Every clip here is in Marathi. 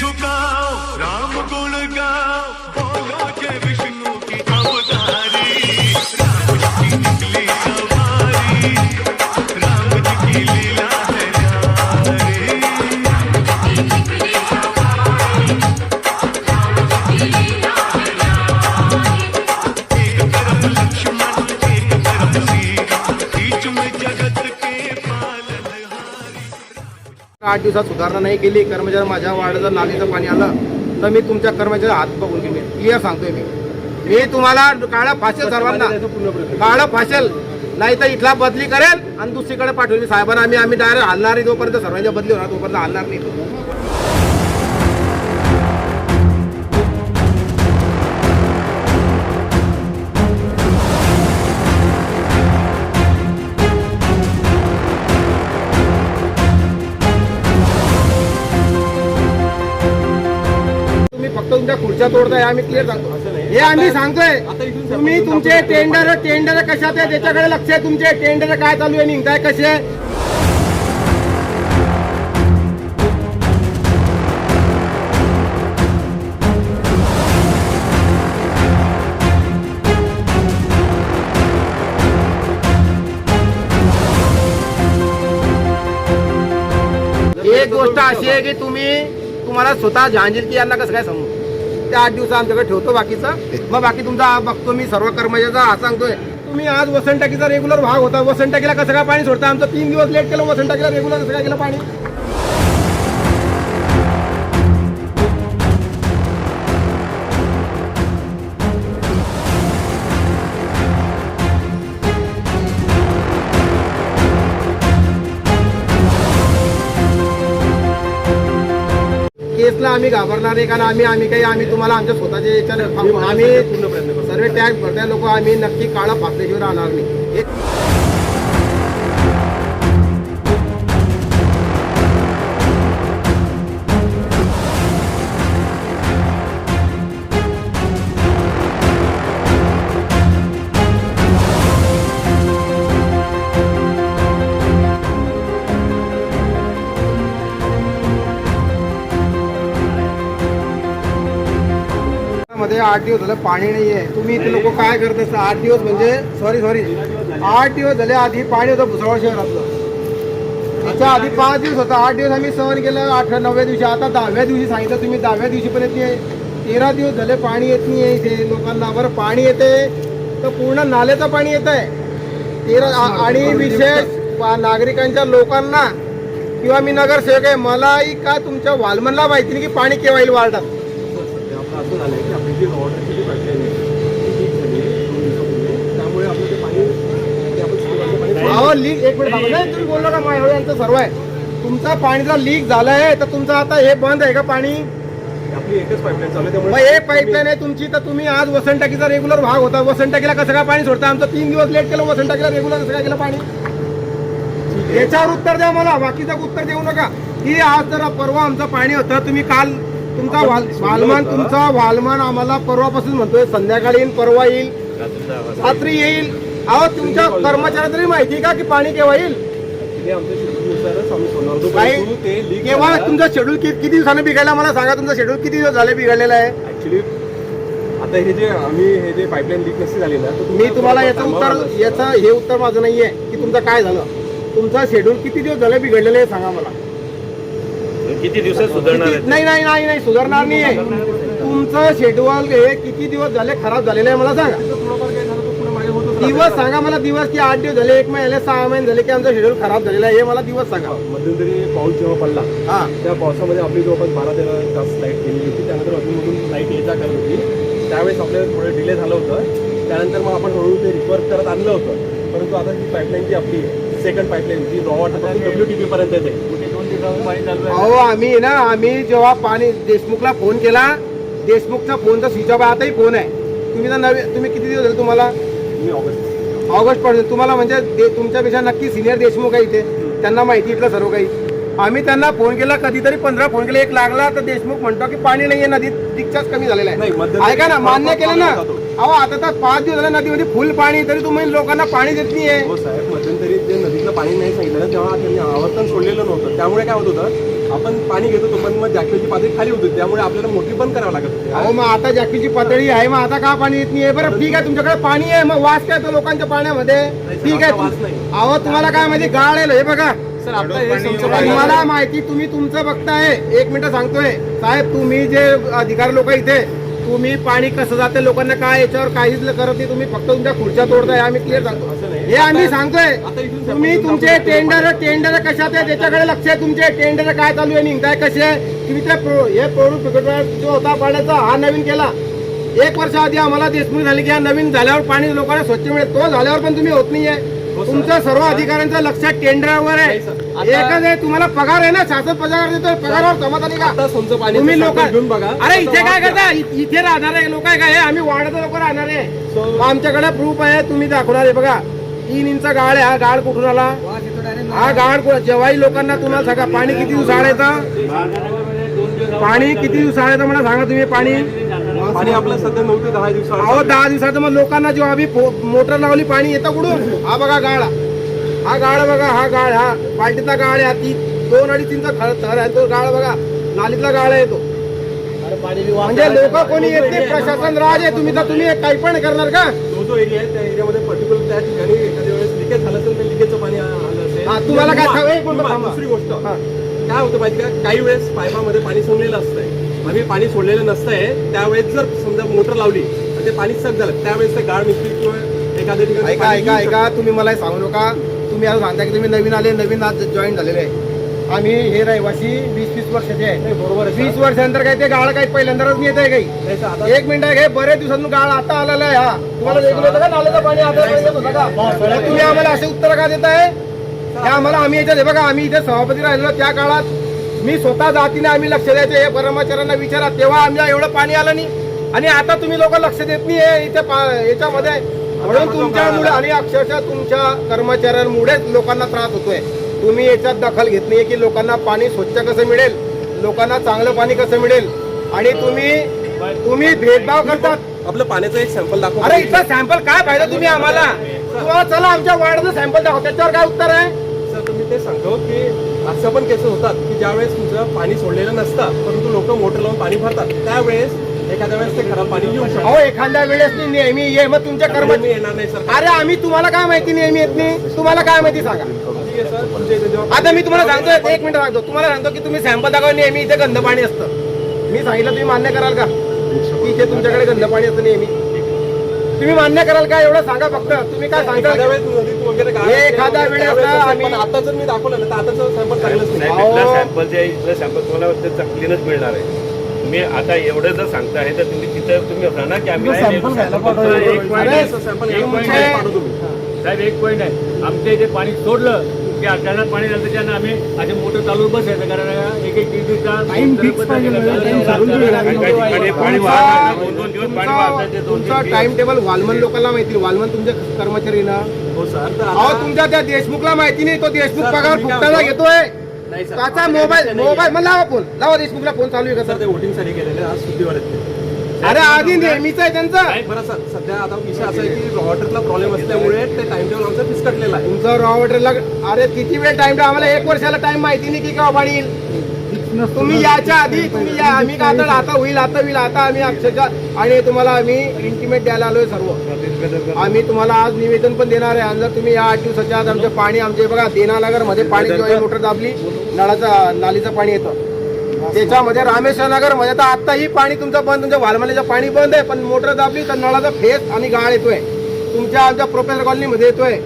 झुका आठ दिवसात सुधारणा नाही केली कर्मचारी माझ्या वार्डात जर नालीचं पाणी आलं तर मी तुमच्या कर्मचारी हात बघून घेईन. क्लिअर सांगतोय मी. मी तुम्हाला काळा फासेल सर्वांना. काळं फासेल नाही तर इथला बदली करेल आणि दुसरीकडे पाठवली साहेबांना आम्ही आम्ही डायरेक्ट हलणार नाही जोपर्यंत सर्वांच्या बदली होणार तोपर्यंत हलणार नाही खुर्च्या तोडताय आम्ही क्लिअर सांगतो. हे आम्ही सांगतोय तुम्ही तुमचे टेंडर टेंडर कशात आहे त्याच्याकडे लक्ष आहे तुमचे. टेंडर काय चालू आहे निघताय कसे एक गोष्ट अशी आहे की तुम्ही तुम्हाला स्वतः जहांगीर की यांना कसं काय समजू? त्या आठ दिवस आमच्याकडे ठेवतो बाकीचं. मग बाकी तुमचा बघतो मी सर्व कर्मचाऱ्याचा हा सांगतोय. तुम्ही आज वसंत टाकीचा रेग्युलर भाग होता. वसंत टाकीला कसं काय पाणी सोडता? आमचं तीन दिवस लेट केलं वसंत टाकीला रेग्युलर कसं काय केलं पाणी? केसला आम्ही घाबरणार नाही कारण आम्ही आम्ही काही आम्ही तुम्हाला आमच्या स्वतःच्या याच्याने आम्ही सर्व टॅक्स भरत्या लोक आम्ही नक्की काळा फासल्याशिवाय राहणार नाही. आठ दिवस झालं पाणी नाही आहे तुम्ही इथे लोक काय करत असता? आठ दिवस म्हणजे सॉरी सॉरी आठ दिवस झाले आधी पाणी होतं भुसावळ शहरातलं. त्याच्या आधी पाच दिवस होता. आठ दिवस आम्ही सहन केलं आठ नवव्या दिवशी. आता दहाव्या दिवशी सांगितलं तुम्ही दहाव्या दिवशी पण येत नाही. तेरा दिवस झाले पाणी येत नाही इथे. लोकांना बरं पाणी येते. तर पूर्ण नाल्याचं पाणी येत आहे तेरा आणि विशेष नागरिकांच्या लोकांना किंवा मी नगरसेवक आहे मलाही का तुमच्या वालमनला माहिती नाही की पाणी केव्हा येईल वार्डात जी वॉटरची जी पाईपलाईन आहे ती लीक झाली आहे दोन दिवसापूर्वी त्यामुळे आपलं ते पाणी ते आपण शिवारचं पाणी अहो लीक एक मिनिट थांबा. नाही तुम्ही बोललो का माझ्या यांचं सर्व आहे? तुमचा पाणीचा लीक झालाय तर तुमचं आता हे बंद आहे का पाणी? आपली एकच पाईपलाईन चालू आहे मग त्यामुळे हे पाईपलाईन आहे तुमची तर तुम्ही आज वसंत टाकीचा रेग्युलर भाग होता. वसंत टाकीला कसं काय पाणी सोडता? आमचं तीन दिवस लेट केलं वसंत टाकीला रेग्युलर कसं काय केलं पाणी? याच्यावर उत्तर द्या मला बाकीचं उत्तर देऊ नका. की आज जर परवा आमचं पाणी होतं तुम्ही काल तुमचा वाल वालमान तुमचा वालमान आम्हाला परवापासून म्हणतोय. संध्याकाळी येईल परवा येईल. रात्री येईल. अहो तुमच्या कर्मचाऱ्यांना तरी माहिती का की पाणी केव्हा येईल? केव्हा? तुमचं शेड्यूल किती दिवसाने बिघडला? मला सांगा तुमचं शेड्यूल किती दिवस झाले बिघडलेलं आहे? ऍक्च्युली आता हे जे आम्ही हे जे पाईपलाईन लीक नसते झाली ना मी तुम्हाला याचं उत्तर. याचं हे उत्तर माझं नाहीये की तुमचं काय झालं. तुमचं शेड्यूल किती दिवस झाले बिघडलेलं आहे सांगा मला. किती दिवसात सुधारणार नाही नाही नाही नाही सुधारणार नाहीये. तुमचं शेड्यूल हे किती दिवस झाले खराब झालेलं आहे मला सांगा. झालं. दिवस सांगा मला दिवस की आठ दिवस झाले एक महिने सहा महिने झाले की आमचं शेड्यूल खराब झालेलं आहे हे मला दिवस सांगा. मध्यंतरी पाऊस जेव्हा पडला हा. त्या पावसामध्ये आपली जवळपास बारा तेरा तास लाइट गेलेली होती त्यानंतर अजूनमधून लाइट ये जा करत होती. त्यावेळेस आपल्याला थोडं डिले झालं होतं. त्यानंतर मग आपण हळूहळू ते रिकवर करत आणलं होतं. परंतु आता जी पाईपलाईन जी आपली सेकंड पाईपलाईन जी रॉ वॉटर डब्ल्यू टी पर्यंत येते. अहो आम्ही ना आम्ही जेव्हा पाणी देशमुखला फोन केला देशमुखचा फोनचा स्विच ऑफ आताही फोन आहे. तुम्ही तर नवे तुम्ही किती दिवस झाले तुम्हाला? मी ऑगस्ट. ऑगस्ट पर्यंत. तुम्हाला म्हणजे तुमच्यापेक्षा नक्की सिनियर देशमुख आहे इथे. त्यांना माहिती इथलं सर्व काही. आम्ही त्यांना फोन केला कधीतरी पंधरा फोन केले. एक लागला तर देशमुख म्हणतो की पाणी नाहीये नदीत. डिस्चार्ज कमी झालेला आहे. ऐका ना मान्य केलं ना. अहो आता तर पाच दिवस झाले नदीमध्ये फुल पाणी तरी तुम्ही लोकांना पाणी देत नाहीये. हो साहेब मध्यंतरी ते नदीतलं पाणी नाही सांगितलं ना तेव्हा त्यांनी आवर्तन सोडलेलं नव्हतं. त्यामुळे काय होत होतं आपण पाणी घेत होतो पण मग जॅकेटची पातळी खाली होती त्यामुळे आपल्याला मोठी बंद करावं लागत होती. अहो मग आता जास्तीची पातळी आहे मग आता का पाणी येत नाहीये? बरं ठीक आहे तुमच्याकडे पाणी आहे मग वास काय तो लोकांच्या पाण्यामध्ये? ठीक वास आहे नाही. अहो तुम्हाला काय माहिती गाळ आहे हे बघा. सर हे. तुम्हाला माहिती तुम्ही तुमचं बघताय. एक मिनिट सांगतोय. साहेब तुम्ही जे अधिकारी लोक इथे तुम्ही पाणी कसं जाते लोकांना काय याच्यावर काहीच करत नाही तुम्ही फक्त तुमच्या खुर्च्या तोडताय आम्ही क्लिअर सांगतो. हे आम्ही सांगतोय. तुम्ही तुमचे टेंडर टेंडर कशात आहे त्याच्याकडे लक्ष आहे तुमचे. टेंडर काय चालू आहे निघताय कसे आहे? तुम्ही ते प्रो- हे प्रोडक्ट जो होता पाण्याचा हा नवीन केला. एक वर्ष आधी आम्हाला देशमुख झाली की हा नवीन झाल्यावर पाणी लोकांना स्वच्छ मिळेल. तो झाल्यावर पण तुम्ही होत नाहीये. हो, सर. तुमचं सर्व अधिकाऱ्यांचं लक्ष टेंडरवर आहे एकच आहे तुम्हाला पगार आहे ना? शासन पगार देतोय पगारावर समाधानी का? तुम्ही लोक अरे इथे काय करता? इथे राहणारे लोक आहे काय? आम्ही वाड्याचे लोक राहणार आहे. आमच्याकडे प्रूफ आहे तुम्ही दाखवणार आहे बघा तीन इंच गाळ आहे. हा गाळ कुठून आला? हा गाळ कु- जेव्हाही लोकांना तुम्हाला सांगा पाणी किती दिवसाळ येतं? पाणी किती दिवसाळ येतं मला सांगा तुम्ही पाणी? पाणी आपलं सध्या नऊ ते दहा दिवसात अहो दहा दिवसाचं मग लोकांना जेव्हा आम्ही मोटर लावली पाणी येतं कुठून? हा बघा गाळ. हा गाळ बघा हा गाळ हा पालटीचा गाळ आहे हा ती दोन अडीच इंच थर थर आहे तो गाळ बघा. नालीतला गाळ आहे तो म्हणजे लोक कोणी येत नाही प्रशासन राज आहे तुम्ही तर तुम्ही काही पण करणार का? जो जो एरिया आहे त्या एरियामध्ये पर्टिक्युलर त्या ठिकाणी एखाद्या वेळेस लिकेज झालं असेल तर लिकेजचं पाणी आलं असेल. हा, तुम्हाला काय. दुसरी गोष्ट. हा. काय होतं माहिती का? काही वेळेस पाईपामध्ये पाणी सोडलेलं असतंय. आम्ही पाणी सोडलेलं नसतंय. त्यावेळेस जर समजा मोटर लावली तर ते पाणी सक झालं. त्यावेळेस ते गाळ मिस्त्री किंवा एखाद्या ठिकाणी ऐका पाणी ऐका येऊ ऐका. तुम्ही मला हे सांगू नका. तुम्ही आता सांगता की तुम्ही नवीन आले नवीन आज जॉईन झालेले आहे. आम्ही हे रहिवासी वीस वीस वर्षाचे आहे. बरोबर आहे वीस. वर्षानंतर काही ते गाळ काही पहिल्यांदाच येत आहे काही. नाही सर, आता एक मिनिट आहे बरेच दिवसातून गाळ आता आलेला आहे हा. तुम्हाला होतं का? नाल्याचं पाणी आता येत होतं का? मग तुम्ही आम्हाला असे उत्तर का देताय? हे आम्हाला आम्ही याच्यात हे बघा आम्ही इथे सभापती राहिलो त्या काळात मी स्वतः जातीने आम्ही लक्ष द्यायचे हे कर्मचाऱ्यांना विचारा तेव्हा आमच्या एवढं पाणी आलं नाही. आणि आता तुम्ही लोक लक्ष देत नाही हे इथे याच्यामध्ये. म्हणून तुमच्यामुळे आणि अक्षरशः तुमच्या कर्मचाऱ्यांमुळेच लोकांना त्रास होतोय. तुम्ही याच्यात दखल घेत नाही की लोकांना पाणी स्वच्छ कसं मिळेल लोकांना चांगलं पाणी कसं मिळेल. आणि तुम्ही तुम्ही भेदभाव करतात. आपलं पाण्याचं एक सॅम्पल दाखवा. अरे इथं सॅम्पल काय पाहिजे तुम्ही आम्हाला? तुम्हाला चला आमच्या वार्डचं सॅम्पल दाखव त्याच्यावर काय उत्तर आहे? सर तुम्ही ते सांगतो की असं पण केसेस होतात की ज्यावेळेस तुमचं पाणी सोडलेलं नसतं परंतु लोक मोटर लावून पाणी भरतात त्यावेळेस एखाद्या वेळेस ते खराब पाणी येऊ शकतं. अहो एखाद्या वेळेस नाही नेहमी ये मग तुमच्या कर्मचारी मी येणार नाही सर. अरे आम्ही तुम्हाला काय माहिती नेहमी येत नाही? तुम्हाला काय माहिती सांगा. ठीक आहे सर. तुमच्या इथे जेव्हा आता मी तुम्हाला सांगतो एक मिनिट सांगतो. तुम्हाला सांगतो की तुम्ही सॅम्पल दाखवा नेहमी इथे गंध पाणी असतं. मी सांगितलं तुम्ही मान्य कराल का? की इथे तुमच्याकडे गंध पाणी असतं नेहमी. तुम्ही मान्य कराल का? एवढं सांगा फक्त. तुम्ही काय एखाद्या सांगता वेळेस वगैरे हे वेळेस आता जर मी दाखवलं ना तर आताचं सॅम्पल. इथलं सॅम्पल जे आहे इथलं सॅम्पल तुम्हाला त्याचं क्लीनच मिळणार आहे. तुम्ही आता एवढं जर सांगताय तर तुम्ही तिथं तुम्ही की आम्ही साहेब एक पॉईंट आहे. आमच्या इथे पाणी सोडलं की अचानक पाणी झालं त्याच्यानं आम्ही असे मोटर चालू बसायचं कारण एक एक दीड दिवसा दोन दोन दिवस पाणी टाइम टेबल वालमन लोकांना माहिती वालमन तुमच्या कर्मचारी ना हो सर. अहो तुमच्या त्या देशमुखला माहिती नाही तो देशमुख सर, पगार तुम्ही काय फुकटाला म्हणतो? घेतोय. नाही सर त्याचा मोबाईल. मोबाईल मग लावा फोन. लावा देशमुखला फोन चालू आहे का सर सर? ते वोटिंगसाठी गेलेले आज सुट्टीवर आहेत ते. अरे आधी नेहमीच आहे त्यांचं. बरं सर सध्या आता विषय असा आहे की प्रॉब्लेम असल्यामुळे ते टाइम टेबल आमचा फिसकटलेला आहे. तुमचं रॉ वॉटरला अरे किती वेळ टाइम आम्हाला एक वर्षाला टाइम माहिती नाही की केव्हा पाणी येईल तुम्ही याच्या आधी तुम्ही या आम्ही का आता आता होईल आता होईल आता आम्ही अक्षरशः आणि तुम्हाला आम्ही इंटिमेट द्यायला आलोय सर्व. आम्ही तुम्हाला आज निवेदन पण देणार आहे. आणि जर तुम्ही या आठ दिवसाच्या आत आमचे पाणी आमचे बघा देनानगरमध्ये पाणी मोटर दाबली नळाचा नालीचं पाणी येतं. त्याच्यामध्ये रामेश्वर नगरमध्ये तर आताही पाणी तुमचं बंद तुमच्या वालमालीचं पाणी बंद आहे. पण मोटर दाबली तर नळाचा फेस आणि गाळ येतोय. तुमच्या आमच्या प्रोफेसर कॉलनीमध्ये येतोय.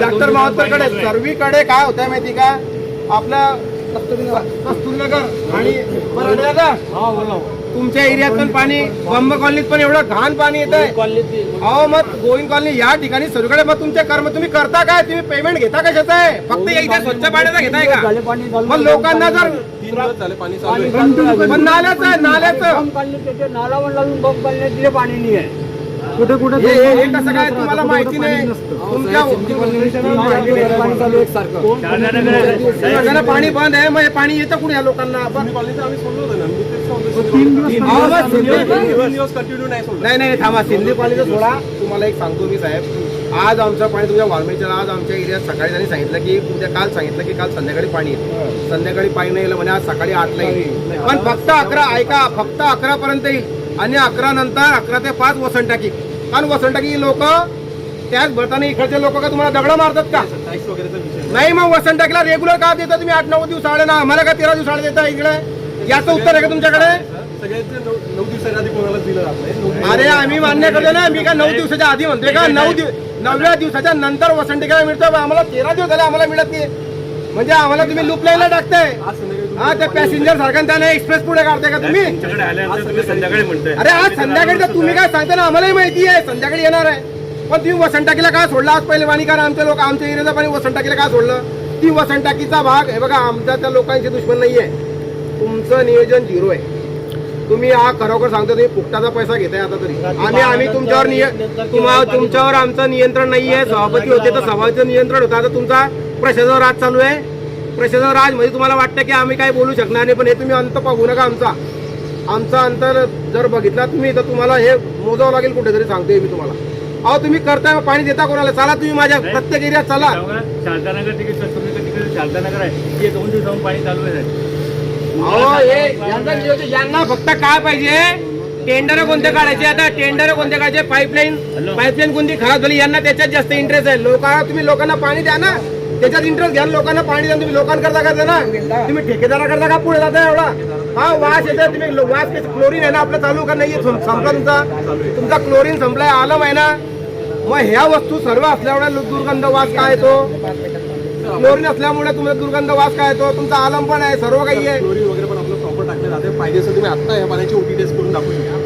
डॉक्टर मावतकरकडे सर्वीकडे काय होतंय माहिती का? आपलं कस्तुरीनगर आणि तुमच्या एरियात पण पाणी बंब कॉलनीत पण एवढं घाण पाणी येत आहे अहो मग गोविंद कॉलनी या ठिकाणी सर्वकडे मग तुमचे कर्म तुम्ही करता काय? तुम्ही पेमेंट घेता कशाचं आहे? फक्त इथे स्वच्छ पाण्याचा घेताय का? मग लोकांना जर तीन दिवस झाले पाणी चालू आहे. पण नाल्याचं आहे नाल्याचं. नाला लावून बंब तिथे पाणी नाही आहे कुठे कुठे हे कसं काय तुम्हाला माहिती नाही? तुमच्या पाणी बंद आहे मग हे पाणी येतं कुणी या लोकांना? नाही नाही नाही थांबा. सिंधी कॉलेज सोडा. तुम्हाला एक सांगतो मी साहेब. आज आमचं पाणी तुमच्या वाल्मीच्या आज आमच्या एरियात सकाळी त्यांनी सांगितलं की उद्या काल सांगितलं की काल संध्याकाळी पाणी येईल. संध्याकाळी पाणी नाही येईल म्हणे आज सकाळी आठला येईल. पण फक्त अकरा ऐका फक्त अकरा पर्यंत येईल. आणि अकरा नंतर अकरा ते पाच वसंत टाकी कारण वसंत टाकी लोक त्याच भरताना इकडचे लोक का तुम्हाला दगड मारतात का? नाही. मग वसंत टाकीला रेग्युलर का देता तुम्ही? आठ नऊ दिवस आले ना. आम्हाला का तेरा दिवस आले देता इकडे? याचं उत्तर आहे का तुमच्याकडे? अरे आम्ही मान्य करतो ना. मी का नऊ दिवसाच्या आधी म्हणतोय का? नऊ दिवस नवव्या दिवसाच्या नंतर वसंतिकाला मिळतं. आम्हाला तेरा दिवस झाले आम्हाला मिळत नाही. म्हणजे आम्हाला तुम्ही लूप लाईनला टाकताय. हा त्या पॅसेंजर सारखा त्याने एक्सप्रेस पुढे काढताय का तुम्ही? तुमच्याकडे आल्यानंतर तुम्ही संध्याकाळी म्हणताय. अरे आज संध्याकाळी तर तुम्ही काय सांगता ना आम्हालाही माहिती आहे संध्याकाळी येणार आहे. पण तुम्ही वसंत टाकीला का सोडलं? आज पहिले पाणी कारण आमचे लोक आमच्या एरियाचं पाणी वसंत टाकीला का सोडलं? ती वसंत टाकीचा भाग हे बघा आमच्या त्या लोकांची दुश्मन नाहीये. तुमचं नियोजन झिरो आहे. तुम्ही हा खरोखर सांगतो तुम्ही फुकटाचा पैसा घेताय आता तरी. आम्ही आम्ही तुमच्यावर निय तुम्हा तुमच्यावर आमचं नियंत्रण नाहीये. सभापती होते तर सभाचं नियंत्रण होतं. आता तुमचा प्रशासन राज चालू आहे. प्रशासन राज म्हणजे तुम्हाला वाटतं की आम्ही काही बोलू शकणार नाही पण हे तुम्ही अंत पाहू नका आमचा. आमचा अंतर जर बघितला तुम्ही तर तुम्हाला हे मोजावं लागेल कुठेतरी सांगतोय मी तुम्हाला. अहो तुम्ही करताय पाणी देता कोणाला? चला तुम्ही माझ्या प्रत्येक एरियात चला. शारदानगर तिकडे शारदानगर आहे. दोन दिवसाहून पाणी चालू आहे. हे यांना फक्त काय पाहिजे? टेंडर कोणते काढायचे? आता टेंडर कोणते काढायचे? पाईपलाईन पाईपलाईन कोणती खराब झाली? यांना त्याच्यात जास्त इंटरेस्ट आहे. लोक तुम्ही लोकांना पाणी द्या ना. त्याच्यात इंटरेस्ट घ्या ना, लोकांना पाणी द्या तुम्ही. लोकांकरता करता ना. तुम्ही ठेकेदाराकरता का पुढे जाता एवढा? हा वास येतो तुम्ही वास क्लोरीन आहे ना आपलं चालू का नाही संपला तुमचा? तुमचा क्लोरीन संपलाय आलम आहे ना? मग ह्या वस्तू सर्व असल्यामुळे दुर्गंध वास काय येतो? क्लोरीन असल्यामुळे तुम्हाला दुर्गंध वास काय येतो? तुमचा आलम पण आहे सर्व काही आहे. क्लोरीन वगैरे पण आपलं प्रॉपर टाकलं जाते पाहिजे असेल तुम्ही आता या पाण्याची ओटी टेस्ट करून दाखवू शकता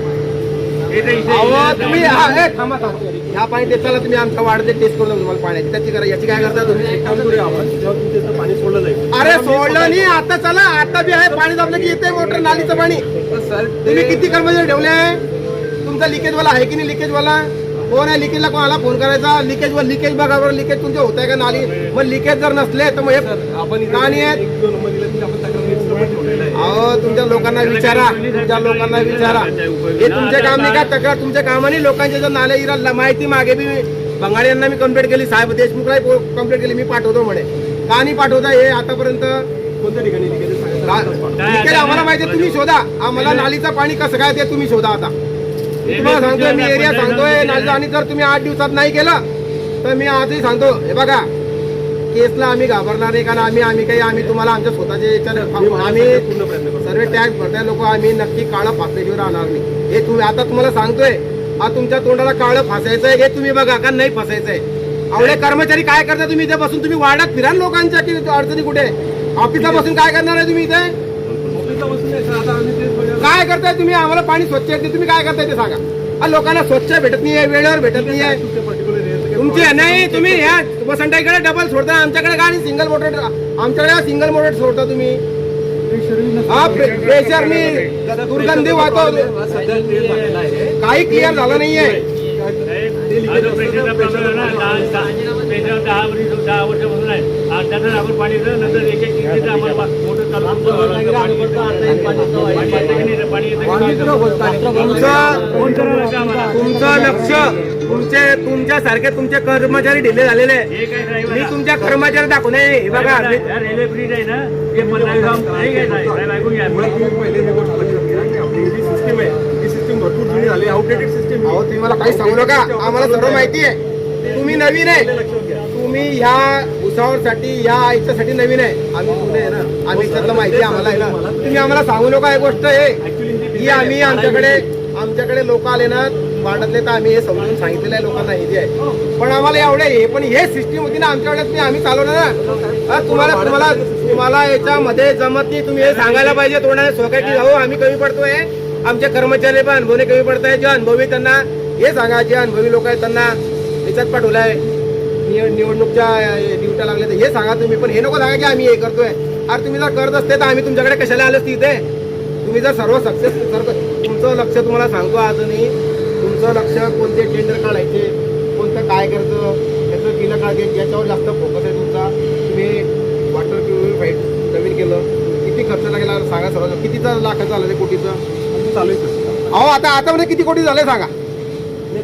अहो तुम्ही हा, थांबा थांबा. ह्या पाणी देताना तुम्ही आमच्या वाढते टेस्ट करून तुम्हाला पाण्याची. त्याची करा याची काय करता तुम्ही? पाणी सोडलं जाईल. अरे सोडलं नाही आता चला आता बी आहे पाणी दाबलं की येते मोटर नालीचं पाणी. तुम्ही किती कर्मचारी ठेवले आहे? तुमचा लिकेज वाला आहे की नाही लिकेज वाला कोण आहे लिकेजला? कोणाला फोन करायचा? लिकेज वर लिकेज बघा बरं लिकेज तुमचे होत आहे का नाली? मग लिकेज जर नसले तर मग आपण अहो तुमच्या लोकांना विचारा. तुमच्या लोकांना विचारा. हे तुमचे काम नाही का? तक्रार तुमच्या कामाने लोकांच्या जर नाले इरा माहिती मागे बी बंगाली यांना मी कंप्लेंट केली. साहेब देशमुखला कंप्लेंट केली. मी पाठवतो म्हणे. का नाही पाठवता? हे आतापर्यंत कोणत्या ठिकाणी आम्हाला माहिती तुम्ही शोधा. आम्हाला नालीचं पाणी कसं काय ते तुम्ही शोधा आता. मी तुम्हाला सांगतोय मी एरिया सांगतोय. नालीचं आणि जर तुम्ही आठ दिवसात नाही केलं तर मी आजही सांगतो. हे बघा. केसला आम्ही घाबरणार नाही कारण आम्ही आम्ही काही आम्ही तुम्हाला आमच्या स्वतःच्या याच्यानं आम्ही सर्व टॅक्स भरताय लोक आम्ही नक्की काळं फासल्याशिवाय राहणार नाही. हे तुम्ही आता तुम्हाला सांगतोय हा तुमच्या तोंडाला काळं फासायचं आहे हे तुम्ही बघा का नाही फासायचंय? आवडे कर्मचारी काय करता तुम्ही इथे बसून? तुम्ही वाड्यात फिरा ना लोकांच्या की अडचणी कुठे? ऑफिसला बसून काय करणार आहे तुम्ही इथे? नाही काय करताय तुम्ही? आम्हाला पाणी स्वच्छ येते तुम्ही काय करताय ते सांगा. हा, लोकांना स्वच्छ भेटत नाहीये वेळेवर भेटत नाहीये. पर्टिक्युलर तुमची नाही तुम्ही ह्या वसंताईकडे डबल सोडता आमच्याकडे गाडी सिंगल मोटर आमच्याकडे सिंगल मोटर सोडता तुम्ही हा प्रेशर मी दुर्गंधी वाहतो काही क्लिअर झालं नाहीये आहे दहा वर्षापासून त्यानंतर आपण पाणी नंतर एक एक मोटर चालू. पाणी. तुमचं लक्ष तुमचे तुमच्या सारखे तुमचे कर्मचारी ढिले झालेले. हे मी? तुमच्या कर्मचारी दाखवून हे बघा रेल्वे ब्रिज आहे. ना ते ही की सिस्टीम आहे ही सिस्टीम भरपूर जुनी झाली. आउटडेटेड सिस्टीम अहो तुम्ही मला काही सांगू नका. आम्हाला सर्व माहिती आहे. तुम्ही नवीन आहे. तुम्ही ह्या उसावरसाठी या याच्यासाठी नवीन आहे. आम्ही आहे ना. आम्ही त्यातलं माहिती आहे आम्हाला आहे ना. तुम्ही आम्हाला सांगू नका ही गोष्ट आहे ही आम्ही आमच्याकडे आमच्याकडे लोक आले ना वाटतले तर आम्ही हे समजून सांगितलेलं आहे लोकांना हे जे आहे. पण आम्हाला एवढे हे पण हे सिस्टीम होती ना आमच्या वेळेस आम्ही चालवलं ना. तुम्हाला तुम्हाला तुम्हाला याच्यामध्ये जमत नाही तुम्ही हे सांगायला पाहिजे तोंडाने सोसायटी जाऊ आम्ही कमी पडतोय. आमचे कर्मचारी पण अनुभवने कमी पडत आहे जे अनुभवी त्यांना हे सांगा जे अनुभवी लोक आहेत त्यांना याच्यात पाठवलाय. निवडणूकच्या ड्युट्या लागल्या तर हे सांगा तुम्ही पण हे नको सांगा की आम्ही हे करतोय. अरे तुम्ही जर करत असते तर आम्ही तुमच्याकडे कशाला आलो असते इथे तुम्ही जर सर्व सक्सेस तुमचं लक्ष तुम्हाला सांगतो अजूनही तुमचं लक्ष कोणते टेंडर काढायचे? कोणतं काय करायचं? त्याचं केलं काढायचे याच्यावर जास्त फोकस आहे तुमचा. तुम्ही वॉटर प्युरिफाईड नवीन केलं. किती खर्च लागला सांगा सर्व कितीचा लाखाचं आलं ते कोटीचं? चालू आहे सर अहो आता आता म्हणजे किती कोटी झाले सांगा.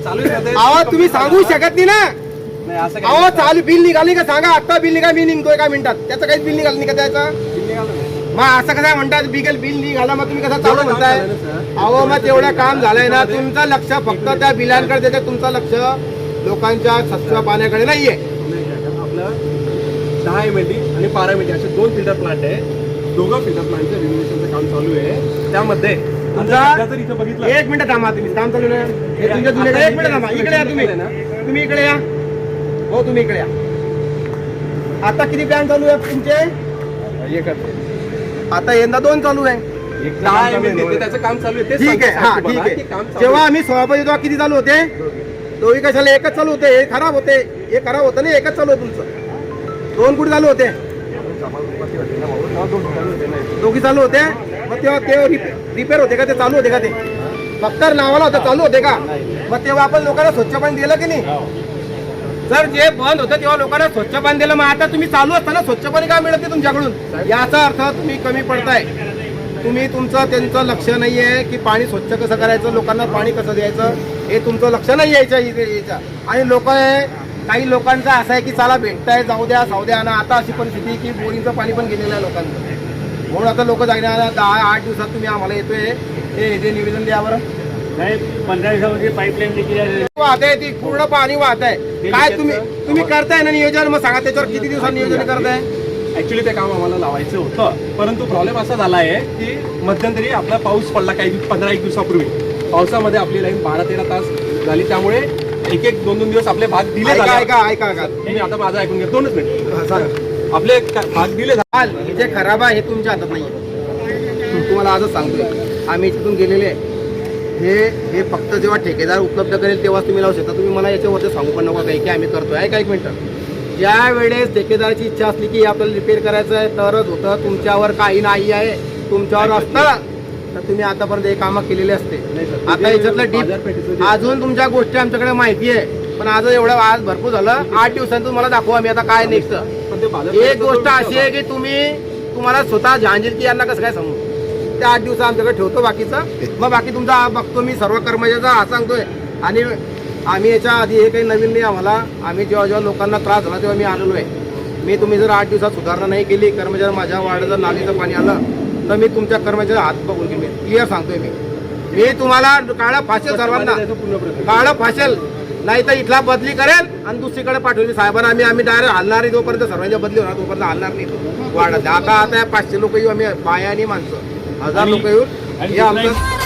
चालू सर. अहो तुम्ही सांगू शकत नाही ना. अहो. चालू बिल निघाली का सांगा? आता बिल निघा मी निघतोय का मिनिटात? त्याचं काहीच बिल निघालं नाही का त्याचं. मग असं कसं म्हणतात बिगल बिल निघाला मग तुम्ही कसं चालू म्हणताय. अहो मग तेवढं काम झालंय ना तुमचं लक्ष फक्त त्या बिलांकडे देते तुमचं लक्ष लोकांच्या स्वच्छ पाण्याकडे नाहीये. नाही, नाही, नाही. आपलं दहा एम एल डी आणि बारा एम एल डी असे दोन फिल्टर प्लांट आहे. दोघं फिल्टर प्लांटचं रिनोव्हेशनचं काम चालू आहे. त्यामध्ये एक मिनिट थांबा तुम्ही काम चालू नाही एक मिनिट थांबा इकडे या तुम्ही. तुम्ही इकडे या. हो तुम्ही इकडे या. आता किती प्लॅन चालू आहे तुमचे? एकच आता यंदा दोन चालू आहे. त्याचं काम चालू ठीक आहे हा ठीक आहे. जेव्हा. आम्ही सभापती तेव्हा किती चालू होते दोघी कशाला एकच चालू होते हे खराब होते हे खराब होतं ना एकच चालू आहे तुमचं. दोन कुठे चालू होते? दोघी चालू होते मग तेव्हा ते रिपेअर होते का ते चालू होते का ते? फक्त नावाला होतं चालू होते का? मग तेव्हा आपण लोकांना स्वच्छ पाणी दिलं की नाही? जर जे बंद होतं तेव्हा लोकांना स्वच्छ पाणी दिलं मग आता तुम्ही चालू असताना स्वच्छ पाणी का मिळत तुमच्याकडून? याचा अर्थ तुम्ही कमी पडताय. तुम्ही तुमचं त्यांचं लक्ष नाही आहे की पाणी स्वच्छ कसं करायचं लोकांना पाणी कसं द्यायचं हे तुमचं लक्ष नाही यायचं यायचं आणि लोक काही लोकांचं असं आहे की चला भेटताय जाऊ द्या जाऊ द्या. आणि आता अशी परिस्थिती की बोरिंगचं पाणी पण गेलेलं आहे लोकांचं. म्हणून आता लोक जाणार दहा आठ दिवसात तुम्ही आम्हाला येतोय. हे हे निवेदन द्या बरं. पंधरा दिवसामध्ये पाईपलाईन देखील आहे. वाहत आहे ती पूर्ण पाणी वाहत आहे. काय तुम्ही तुम्ही करताय ना नियोजन? मग सांगा त्याच्यावर किती दिवसात नियोजन करताय? ऍक्च्युली ते काम आम्हाला लावायचं होतं. परंतु प्रॉब्लेम असा झाला आहे की मध्यंतरी आपला पाऊस पडला काही पंधरा एक दिवसापूर्वी. पावसामध्ये आपली लाईन बारा तेरा तास झाली. त्यामुळे एक एक दोन दोन दिवस आपले भाग दिले ऐका झाले. ऐका ऐका आता माझं ऐकून घ्या दोनच मिनिट. हा, सांगा. आपले का- भाग दिले झाले. हे जे खराब आहे हे तुमच्या हातात नाहीये. तुम्हाला आजच सांगतोय. आम्ही तिथून गेलेले आहे. हे हे फक्त जेव्हा ठेकेदार उपलब्ध करेल तेव्हाच तुम्ही लावू शकता. तुम्ही मला याच्यावरती सांगू पण नका काही की आम्ही करतोय. ऐका एक मिनिट. ज्या वेळेस ठेकेदाराची इच्छा असली की आपल्याला रिपेअर करायचं आहे तरच होतं. तुमच्यावर काही नाही आहे. तुमच्यावर असतं. तर तुम्ही आतापर्यंत हे कामं केलेले असते. आता याच्यातलं डीप अजून तुमच्या गोष्टी आमच्याकडे माहिती आहे. पण आज एवढं आज भरपूर झालं. आठ दिवसांत तुम्हाला दाखवू आम्ही आता काय नेक्स्ट एक गोष्ट अशी आहे की तुम्ही तुम्हाला स्वतः जहांगीर की यांना कसं काय समजू ते आठ दिवस आमच्याकडे ठेवतो बाकीचं. मग बाकी तुमचा बघतो मी सर्व कर्मचाऱ्याचा हा सांगतोय. आणि आम्ही याच्या आधी हे काही नवीन नाही आम्हाला. आम्ही जेव्हा जेव्हा लोकांना त्रास झाला तेव्हा मी आलेलो आहे. मी तुम्ही जर आठ दिवसात सुधारणा नाही केली कर्मचारी माझ्या वाड्याचं नालीचं पाणी आलं तर मी तुमच्या कर्मचारी हात बघून घेईन क्लिअर सांगतोय मी. मी तुम्हाला काळा फासेल सर्वांना. त्याचा काळं फासेल नाही तर इथला बदली करेल आणि दुसरीकडे पाठवली साहेबांना आम्ही आम्ही डायरेक्ट हलणार जोपर्यंत सर्वांच्या बदली होणार तोपर्यंत हलणार नाही. वाढत आता आता पाचशे लोक येऊ आम्ही बाया आणि माणसं. हजार लोक येऊन आणि हे आमचं